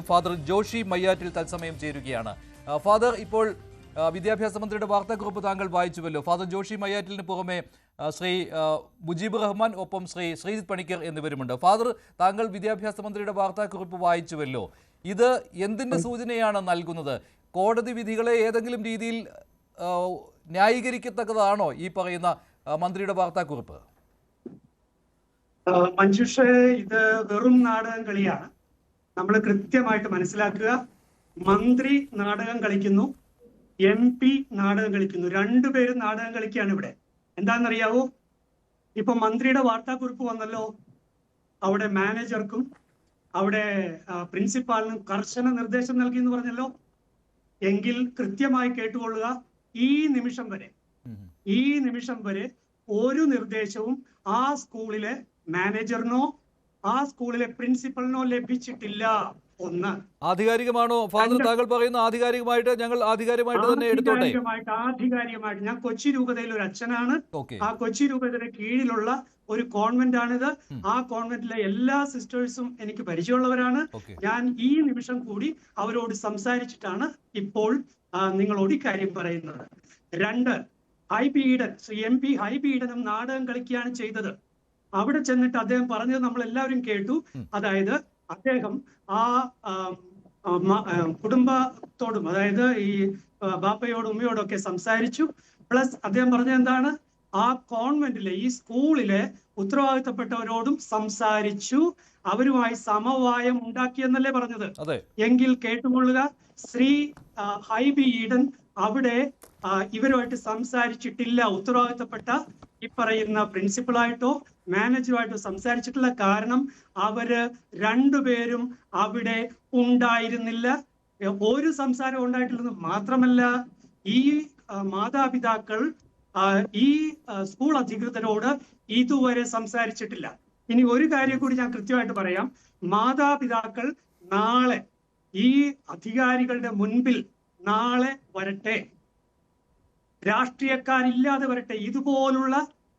Father Joshi മയ്യാറ്റിൽ തത്സമയം ചേരുകയാണ്. Father ഇപ്പോൾ വിദ്യാഭ്യാസ മന്ത്രിയുടെ വാർത്താക്കുറിപ്പ് താങ്കൾ വായിച്ചുവല്ലോ. ഫാദർ ജോഷി മയ്യാറ്റിലിന് പുറമെ ശ്രീ മുജീബ് റഹ്മാൻ ഒപ്പം ശ്രീ ശ്രീജിത് പണിക്കർ എന്നിവരുമുണ്ട്. ഫാദർ താങ്കൾ വിദ്യാഭ്യാസ മന്ത്രിയുടെ വാർത്താക്കുറിപ്പ് വായിച്ചുവല്ലോ. ഇത് എന്തിന്റെ സൂചനയാണ് നൽകുന്നത്? കോടതി വിധികളെ ഏതെങ്കിലും രീതിയിൽ ന്യായീകരിക്കത്തക്കതാണോ ഈ പറയുന്ന മന്ത്രിയുടെ വാർത്താക്കുറിപ്പ്? മഞ്ജുഷ ഇത് വെറും നാടകം കളിയാണ്. നമ്മൾ കൃത്യമായിട്ട് മനസ്സിലാക്കുക. മന്ത്രി നാടകം കളിക്കുന്നു. എം പി നാടകം കളിക്കുന്നു. രണ്ടുപേരും നാടകം കളിക്കുകയാണ് ഇവിടെ. എന്താണെന്നറിയാവോ? ഇപ്പൊ മന്ത്രിയുടെ വാർത്താക്കുറിപ്പ് വന്നല്ലോ. അവിടെ മാനേജർക്കും അവിടെ പ്രിൻസിപ്പാളിനും കർശന നിർദ്ദേശം നൽകി എന്ന് പറഞ്ഞല്ലോ. എങ്കിൽ കൃത്യമായി കേട്ടുകൊള്ളുക. ഈ നിമിഷം വരെ ഈ നിമിഷം വരെ ഒരു നിർദ്ദേശവും ആ സ്കൂളിലെ മാനേജറിനോ ആ സ്കൂളിലെ പ്രിൻസിപ്പലിനോ ലഭിച്ചിട്ടില്ല ഒന്ന്. ആധികാരികമാണോ? ഫാദർ. താങ്കൾ പറയുന്ന ആധികാരികമായിട്ട് ഞങ്ങൾ ആധികാരികമായിട്ട് തന്നെ എടുത്തോട്ടെ? ആധികാരികമായിട്ട് ഞാൻ കൊച്ചി രൂപതയിൽ ഒരു അച്ഛനാണ്. ആ കൊച്ചി രൂപതയുടെ കീഴിലുള്ള ഒരു കോൺവെന്റ് ആണിത്. ആ കോൺവെന്റിലെ എല്ലാ സിസ്റ്റേഴ്സും എനിക്ക് പരിചയമുള്ളവരാണ്. ഞാൻ ഈ നിമിഷം കൂടി അവരോട് സംസാരിച്ചിട്ടാണ് ഇപ്പോൾ നിങ്ങളോട് ഇക്കാര്യം പറയുന്നത്. രണ്ട് ഹൈബി ഈഡൻ ശ്രീ എം പി ഹൈബി ഈഡനും നാടകം കളിക്കുകയാണ് ചെയ്തത്. അവിടെ ചെന്നിട്ട് അദ്ദേഹം പറഞ്ഞത് നമ്മൾ എല്ലാവരും കേട്ടു അതായത് അദ്ദേഹം ആ കുടുംബത്തോടും അതായത് ഈ ബാപ്പയോടും ഉമ്മയോടും ഒക്കെ സംസാരിച്ചു. പ്ലസ് അദ്ദേഹം പറഞ്ഞത് എന്താണ്? ആ കോൺവെന്റിലെ ഈ സ്കൂളിലെ ഉത്തരവാദിത്തപ്പെട്ടവരോടും സംസാരിച്ചു. അവരുമായി സമവായം ഉണ്ടാക്കിയെന്നല്ലേ പറഞ്ഞത്? എങ്കിൽ കേട്ടുകൊള്ളുക. ശ്രീ ഹൈബി ഈഡൻ അവിടെ ഇവരുമായിട്ട് സംസാരിച്ചിട്ടില്ല ഉത്തരവാദിത്തപ്പെട്ട ഈ പറയുന്ന പ്രിൻസിപ്പളായിട്ടോ മാനേജറുമായിട്ടോ സംസാരിച്ചിട്ടില്ല. കാരണം അവർ രണ്ടുപേരും അവിടെ ഉണ്ടായിരുന്നില്ല. ഒരു സംസാരം ഉണ്ടായിട്ടില്ലെന്ന് മാത്രമല്ല ഈ മാതാപിതാക്കൾ ഈ സ്കൂൾ അധികൃതരോട് ഇതുവരെ സംസാരിച്ചിട്ടില്ല. ഇനി ഒരു കാര്യം കൂടി ഞാൻ കൃത്യമായിട്ട് പറയാം. മാതാപിതാക്കൾ നാളെ ഈ അധികാരികളുടെ മുൻപിൽ നാളെ വരട്ടെ. രാഷ്ട്രീയക്കാരില്ലാതെ വരട്ടെ. ഇതുപോലുള്ള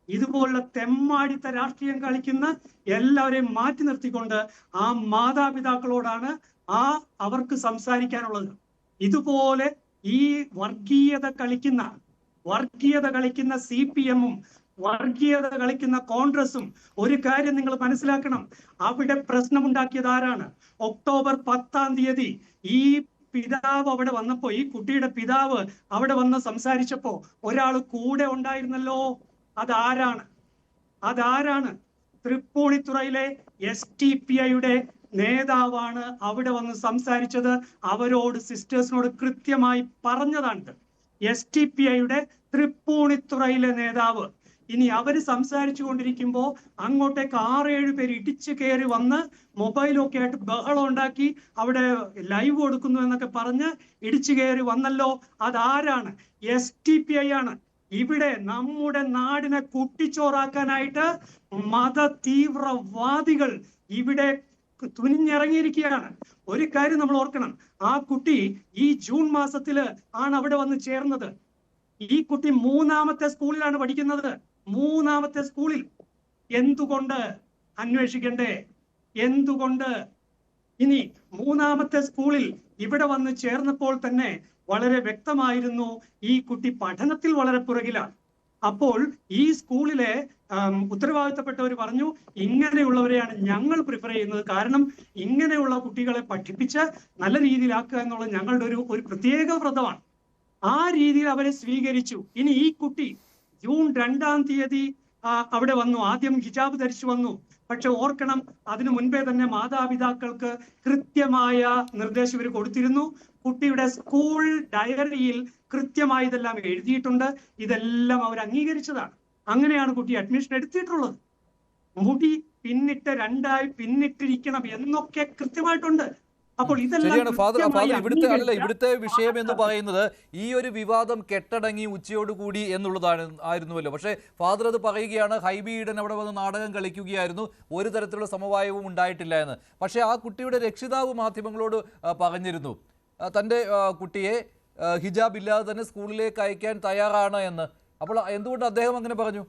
ഇതുപോലുള്ള തെമ്മാടിത്ത രാഷ്ട്രീയം കളിക്കുന്ന എല്ലാവരെയും മാറ്റി നിർത്തിക്കൊണ്ട് ആ മാതാപിതാക്കളോടാണ് ആ അവർക്ക് സംസാരിക്കാനുള്ളത്. ഇതുപോലെ ഈ വർഗീയത കളിക്കുന്ന വർഗീയത കളിക്കുന്ന സി പി എമ്മും വർഗീയത കളിക്കുന്ന കോൺഗ്രസും ഒരു കാര്യം നിങ്ങൾ മനസ്സിലാക്കണം. അവിടെ പ്രശ്നമുണ്ടാക്കിയത് ആരാണ്? ഒക്ടോബർ പത്താം തീയതി ഈ പിതാവ് അവിടെ വന്നപ്പോ ഈ കുട്ടിയുടെ പിതാവ് അവിടെ വന്ന് സംസാരിച്ചപ്പോ ഒരാൾ കൂടെ ഉണ്ടായിരുന്നല്ലോ. അതാരാണ്? അതാരാണ്? തൃപ്പൂണിത്തുറയിലെ എസ് ടി പി ഐയുടെ നേതാവാണ് അവിടെ വന്ന് സംസാരിച്ചത്. അവരോട് സിസ്റ്റേഴ്സിനോട് കൃത്യമായി പറഞ്ഞതാണ്. എസ് ടി പി ഐയുടെ തൃപ്പൂണിത്തുറയിലെ നേതാവ്. ഇനി അവർ സംസാരിച്ചു കൊണ്ടിരിക്കുമ്പോ അങ്ങോട്ടേക്ക് ആറേഴ് പേര് ഇടിച്ചു കയറി വന്ന് മൊബൈലൊക്കെ ആയിട്ട് ബഹളം ഉണ്ടാക്കി അവിടെ ലൈവ് കൊടുക്കുന്നു എന്നൊക്കെ പറഞ്ഞ് ഇടിച്ചു കയറി വന്നല്ലോ. അതാരാണ്? എസ് ടി പി ഐ ആണ്. ഇവിടെ നമ്മുടെ നാടിനെ കുട്ടിച്ചോറാക്കാനായിട്ട് മത തീവ്രവാദികൾ ഇവിടെ തുനിഞ്ഞിറങ്ങിയിരിക്കുകയാണ്. ഒരു കാര്യം നമ്മൾ ഓർക്കണം. ആ കുട്ടി ഈ ജൂൺ മാസത്തിൽ ആണ് അവിടെ വന്ന് ചേർന്നത്. ഈ കുട്ടി മൂന്നാമത്തെ സ്കൂളിലാണ് പഠിക്കുന്നത്. മൂന്നാമത്തെ സ്കൂളിൽ എന്തുകൊണ്ട് അന്വേഷിക്കണ്ടേ? എന്തുകൊണ്ട്? ഇനി മൂന്നാമത്തെ സ്കൂളിൽ ഇവിടെ വന്ന് ചേർന്നപ്പോൾ തന്നെ വളരെ വ്യക്തമായിരുന്നു ഈ കുട്ടി പഠനത്തിൽ വളരെ പുറകിലാണ്. അപ്പോൾ ഈ സ്കൂളിലെ ഉത്തരവാദിത്തപ്പെട്ടവർ പറഞ്ഞു ഇങ്ങനെയുള്ളവരെയാണ് ഞങ്ങൾ പ്രിഫർ ചെയ്യുന്നത്. കാരണം ഇങ്ങനെയുള്ള കുട്ടികളെ പഠിപ്പിച്ച് നല്ല രീതിയിലാക്കുക എന്നുള്ളത് ഞങ്ങളുടെ ഒരു ഒരു പ്രത്യേക വ്രതമാണ്. ആ രീതിയിൽ അവരെ സ്വീകരിച്ചു. ഇനി ഈ കുട്ടി ജൂൺ രണ്ടാം തീയതി അവിടെ വന്നു. ആദ്യം ഹിജാബ് ധരിച്ചു വന്നു. പക്ഷെ ഓർക്കണം അതിനു മുൻപേ തന്നെ മാതാപിതാക്കൾക്ക് കൃത്യമായ നിർദ്ദേശം ഇവർ കൊടുത്തിരുന്നു. കുട്ടിയുടെ സ്കൂൾ ഡയറിയിൽ കൃത്യമായി ഇതെല്ലാം എഴുതിയിട്ടുണ്ട്. ഇതെല്ലാം അവർ അംഗീകരിച്ചതാണ്. അങ്ങനെയാണ് കുട്ടി അഡ്മിഷൻ എടുത്തിട്ടുള്ളത്. മുടി പിന്നിട്ട് രണ്ടായി പിന്നിട്ടിരിക്കണം എന്നൊക്കെ കൃത്യമായിട്ടുണ്ട്. അപ്പോൾ ഇതെല്ലാം ശരിയാണ് ഫാദർ ഫാദർ ഇവിടുത്തെ അല്ല ഇവിടുത്തെ വിഷയം എന്ന് പറയുന്നത് ഈ ഒരു വിവാദം കെട്ടടങ്ങി ഉച്ചയോടുകൂടി എന്നുള്ളതാണ് ആയിരുന്നുവല്ലോ. പക്ഷേ ഫാദർ അത് പറയുകയാണ് ഹൈബി ഈഡൻ അവിടെ വന്ന് നാടകം കളിക്കുകയായിരുന്നു ഒരു തരത്തിലുള്ള സമവായവും ഉണ്ടായിട്ടില്ല എന്ന്. പക്ഷേ ആ കുട്ടിയുടെ രക്ഷിതാവ് മാധ്യമങ്ങളോട് പറഞ്ഞിരുന്നു തന്റെ കുട്ടിയെ ഹിജാബ് ഇല്ലാതെ തന്നെ സ്കൂളിലേക്ക് അയക്കാൻ തയ്യാറാണ് എന്ന്. അപ്പോൾ എന്തുകൊണ്ട് അദ്ദേഹം അങ്ങനെ പറഞ്ഞു?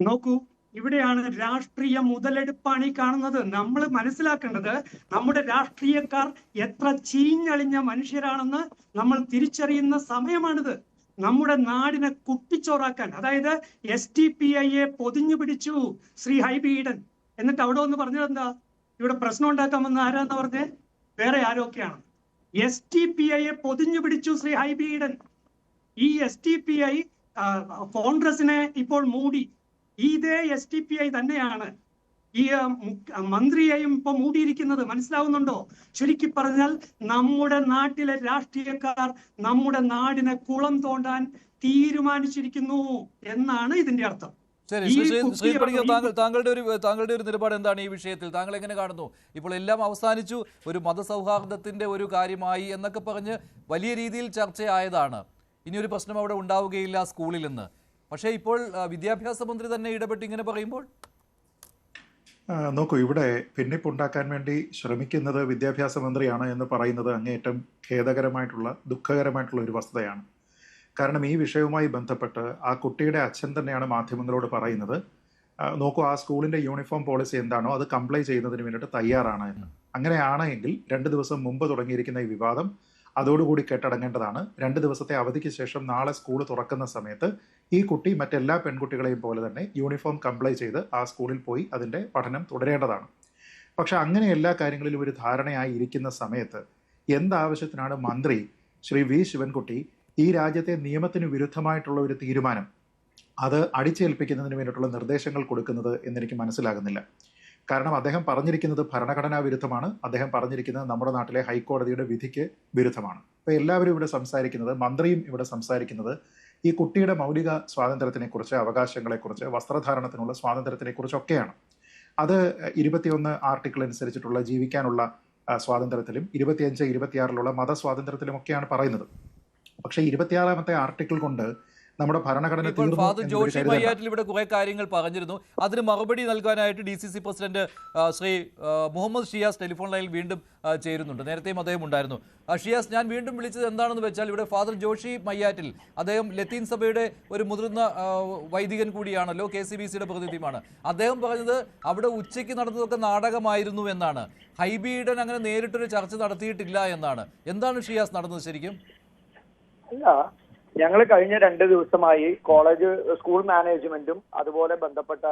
നോക്കൂ ഇവിടെയാണ് രാഷ്ട്രീയ മുതലെടുപ്പാണ് ഈ കാണുന്നത്. നമ്മൾ മനസ്സിലാക്കേണ്ടത് നമ്മുടെ രാഷ്ട്രീയക്കാർ എത്ര ചീഞ്ഞളിഞ്ഞ മനുഷ്യരാണെന്ന് നമ്മൾ തിരിച്ചറിയുന്ന സമയമാണിത്. നമ്മുടെ നാടിനെ കുട്ടിച്ചോറാക്കാൻ അതായത് എസ് ടി പി ഐയെ പൊതിഞ്ഞു പിടിച്ചു ശ്രീ ഹൈബി ഈഡൻ. എന്നിട്ട് അവിടെ ഒന്ന് പറഞ്ഞത് എന്താ? ഇവിടെ പ്രശ്നം ഉണ്ടാക്കാൻ വന്ന ആരാന്ന് പറഞ്ഞേ? വേറെ ആരൊക്കെയാണ്. എസ് ടി പി ഐയെ പൊതിഞ്ഞു പിടിച്ചു ശ്രീ ഹൈബി ഈഡൻ. ഈ എസ് ടി പി ഐ കോൺഗ്രസിനെ ഇപ്പോൾ മൂടി ഇതേ എസ് ടി പി ഐ തന്നെയാണ്. ഈ മന്ത്രിയെയും ഇപ്പൊ മൂടിയിരിക്കുന്നത് മനസ്സിലാവുന്നുണ്ടോ? ചുരുക്കി പറഞ്ഞാൽ നമ്മുടെ നാട്ടിലെ രാഷ്ട്രീയക്കാർ നമ്മുടെ നാടിനെ കുളം തോണ്ടാൻ തീരുമാനിച്ചിരിക്കുന്നു എന്നാണ് ഇതിന്റെ അർത്ഥം. ശരി താങ്കൾ താങ്കളുടെ ഒരു താങ്കളുടെ ഒരു നിലപാട് എന്താണ് ഈ വിഷയത്തിൽ? താങ്കൾ എങ്ങനെ കാണുന്നു? ഇപ്പോൾ എല്ലാം അവസാനിച്ചു ഒരു മതസൗഹാർദ്ദത്തിന്റെ ഒരു കാര്യമായി എന്നൊക്കെ പറഞ്ഞ് വലിയ രീതിയിൽ ചർച്ചയായതാണ്. ഇനിയൊരു പ്രശ്നം അവിടെ ഉണ്ടാവുകയില്ല സ്കൂളിൽ നിന്ന് പക്ഷേ ഇപ്പോൾ വിദ്യാഭ്യാസ മന്ത്രി തന്നെ ഇടപെട്ട് ഇങ്ങനെ പറയുമ്പോൾ? നോക്കൂ ഇവിടെ ഭിന്നിപ്പുണ്ടാക്കാൻ വേണ്ടി ശ്രമിക്കുന്നത് വിദ്യാഭ്യാസ മന്ത്രിയാണ് എന്ന് പറയുന്നത് അങ്ങേയറ്റം ഖേദകരമായിട്ടുള്ള ദുഃഖകരമായിട്ടുള്ള ഒരു വസ്തുതയാണ്. കാരണം ഈ വിഷയവുമായി ബന്ധപ്പെട്ട് ആ കുട്ടിയുടെ അച്ഛൻ തന്നെയാണ് മാധ്യമങ്ങളോട് പറയുന്നത്. നോക്കൂ ആ സ്കൂളിന്റെ യൂണിഫോം പോളിസി എന്താണോ അത് കംപ്ലൈ ചെയ്യുന്നതിന് വേണ്ടിയിട്ട് തയ്യാറാണ് എന്ന്. അങ്ങനെയാണെങ്കിൽ രണ്ട് ദിവസം മുമ്പ് തുടങ്ങിയിരിക്കുന്ന ഈ വിവാദം അതോടുകൂടി കെട്ടടങ്ങേണ്ടതാണ്. രണ്ട് ദിവസത്തെ അവധിക്ക് ശേഷം നാളെ സ്കൂൾ തുറക്കുന്ന സമയത്ത് ഈ കുട്ടി മറ്റെല്ലാ പെൺകുട്ടികളെയും പോലെ തന്നെ യൂണിഫോം കംപ്ലൈ ചെയ്ത് ആ സ്കൂളിൽ പോയി അതിന്റെ പഠനം തുടരേണ്ടതാണ്. പക്ഷെ അങ്ങനെ എല്ലാ കാര്യങ്ങളിലും ഒരു ധാരണയായി ഇരിക്കുന്ന സമയത്ത് എന്താവശ്യത്തിനാണ് മന്ത്രി ശ്രീ വി ശിവൻകുട്ടി ഈ രാജ്യത്തെ നിയമത്തിന് വിരുദ്ധമായിട്ടുള്ള ഒരു തീരുമാനം അത് അടിച്ചേൽപ്പിക്കുന്നതിന് വേണ്ടിയിട്ടുള്ള നിർദ്ദേശങ്ങൾ കൊടുക്കുന്നത് എന്നെനിക്ക് മനസ്സിലാകുന്നില്ല. കാരണം അദ്ദേഹം പറഞ്ഞിരിക്കുന്നത് ഭരണഘടനാ വിരുദ്ധമാണ്. അദ്ദേഹം പറഞ്ഞിരിക്കുന്നത് നമ്മുടെ നാട്ടിലെ ഹൈക്കോടതിയുടെ വിധിക്ക് വിരുദ്ധമാണ്. അപ്പോൾ എല്ലാവരും ഇവിടെ സംസാരിക്കുന്നത് മന്ത്രിയും ഇവിടെ സംസാരിക്കുന്നത് ഈ കുട്ടിയുടെ മൗലിക സ്വാതന്ത്ര്യത്തിനെക്കുറിച്ച് അവകാശങ്ങളെക്കുറിച്ച് വസ്ത്രധാരണത്തിനുള്ള സ്വാതന്ത്ര്യത്തിനെക്കുറിച്ചൊക്കെയാണ്. അത് ഇരുപത്തിയൊന്ന് ആർട്ടിക്കിൾ അനുസരിച്ചിട്ടുള്ള ജീവിക്കാനുള്ള സ്വാതന്ത്ര്യത്തിലും സ്വാതന്ത്ര്യത്തിലും ഇരുപത്തിയഞ്ച് ഇരുപത്തിയാറിലുള്ള മതസ്വാതന്ത്ര്യത്തിലുമൊക്കെയാണ് പറയുന്നത്. പക്ഷേ ഇരുപത്തിയാറാമത്തെ ആർട്ടിക്കിൾ കൊണ്ട് നമ്മുടെ ഭരണഘടന തീർന്നു ജോഷി. മയ്യാറ്റിൽ ഇവിടെ കുറെ കാര്യങ്ങൾ പറഞ്ഞിരുന്നു. അതിന് മറുപടി നൽകാനായിട്ട് D C C president Shri Muhammad Shiyas telephone ലൈനിൽ വീണ്ടും ചേരുന്നുണ്ട്. നേരത്തെയും അദ്ദേഹം ഉണ്ടായിരുന്നു. ഷിയാസ് ഞാൻ വീണ്ടും വിളിച്ചത് എന്താണെന്ന് വെച്ചാൽ ഇവിടെ ഫാദർ ജോഷി മയ്യാറ്റിൽ അദ്ദേഹം ലത്തീൻ സഭയുടെ ഒരു മുതിർന്ന വൈദികൻ കൂടിയാണല്ലോ കെ സി ബി സിയുടെ പ്രതിനിധിയുമാണ്. അദ്ദേഹം പറഞ്ഞത് അവിടെ ഉച്ചയ്ക്ക് നടന്നതൊക്കെ നാടകമായിരുന്നു എന്നാണ്. ഹൈബിയുടെ അങ്ങനെ നേരിട്ടൊരു ചർച്ച നടത്തിയിട്ടില്ല എന്നാണ്. എന്താണ് ഷിയാസ് നടന്നത് ശരിക്കും? അല്ല ഞങ്ങൾ കഴിഞ്ഞ രണ്ട് ദിവസമായി കോളേജ് സ്കൂൾ മാനേജ്മെന്റും അതുപോലെ ബന്ധപ്പെട്ട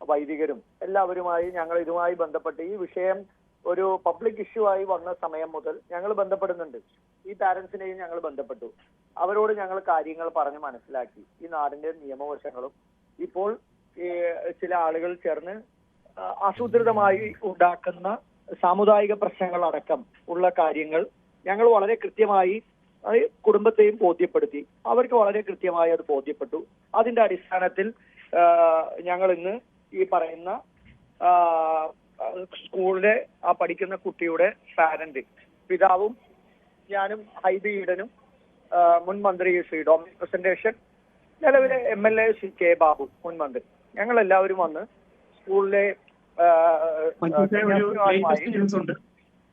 വൈദികരും എല്ലാവരുമായി ഞങ്ങൾ ഇതുമായി ബന്ധപ്പെട്ട് ഈ വിഷയം ഒരു പബ്ലിക് ഇഷ്യൂ ആയി വന്ന സമയം മുതൽ ഞങ്ങൾ ബന്ധപ്പെടുന്നുണ്ട്. ഈ പാരന്റ്സിനെയും ഞങ്ങൾ ബന്ധപ്പെട്ടു. അവരോട് ഞങ്ങൾ കാര്യങ്ങൾ പറഞ്ഞ് മനസ്സിലാക്കി. ഈ നാടിന്റെ നിയമവശങ്ങളും ഇപ്പോൾ ചില ആളുകൾ ചേർന്ന് ആസൂത്രിതമായി ഉണ്ടാക്കുന്ന സാമുദായിക പ്രശ്നങ്ങൾ അടക്കം ഉള്ള കാര്യങ്ങൾ ഞങ്ങൾ വളരെ കൃത്യമായി അത് കുടുംബത്തെയും ബോധ്യപ്പെടുത്തി. അവർക്ക് വളരെ കൃത്യമായി അത് ബോധ്യപ്പെട്ടു. അതിന്റെ അടിസ്ഥാനത്തിൽ ഞങ്ങൾ ഇന്ന് ഈ പറയുന്ന സ്കൂളിലെ ആ പഠിക്കുന്ന കുട്ടിയുടെ പാരന്റ് പിതാവും ഞാനും ഹൈബി ഈഡനും മുൻ മന്ത്രി ശ്രീ ഡോമിനിക് പ്രസന്റേഷൻ നിലവിലെ M L A Shri K Babu മുൻ മന്ത്രി ഞങ്ങൾ എല്ലാവരും വന്ന് സ്കൂളിലെ